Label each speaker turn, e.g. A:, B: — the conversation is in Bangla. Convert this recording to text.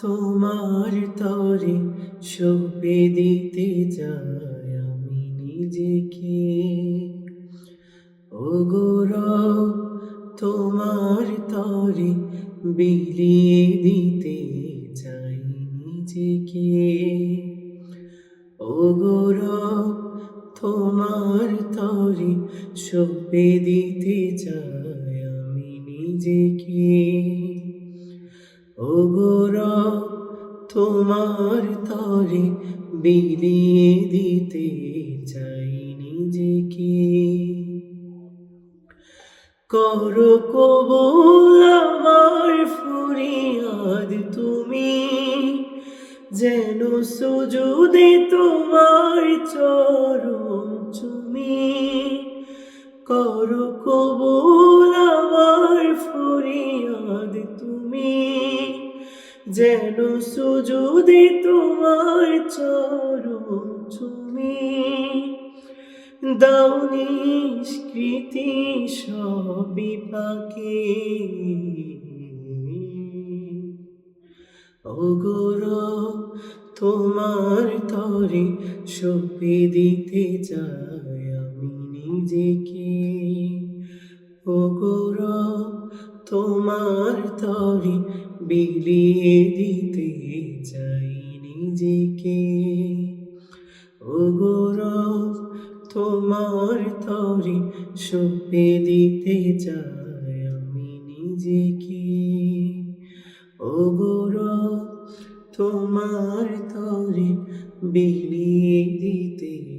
A: তোমার তরে সপে দিতে চাই আমি নিজেকে। ও গোর তোমার তরে বিলিয়ে দিতে চাই নিজেকে। ও গোর তোমার তরে সপে দিতে চাই আমি নিজেকে। ও গোর তোমার তরে বিলিয়ে দিতে চাই নিজেকে করো কবুল আমার ফরিয়াদ তুমি, যেন সুজুদে তোমার চরণ তুমি করো কবুল যেন সুজুদে তোমার চরণ তুমি দাও নিষ্কৃতি সবই পাকে। অগর তোমার তরে সপে দিতে চাই আমি নিজেকে। ওগর তোমার তরে বিলিয়ে দিতে চাই নিজেকে। ওগর তোমার তরে সপে দিতে চাই আমি নিজেকে। ওগর তোমার তরে বিলিয়ে দিতে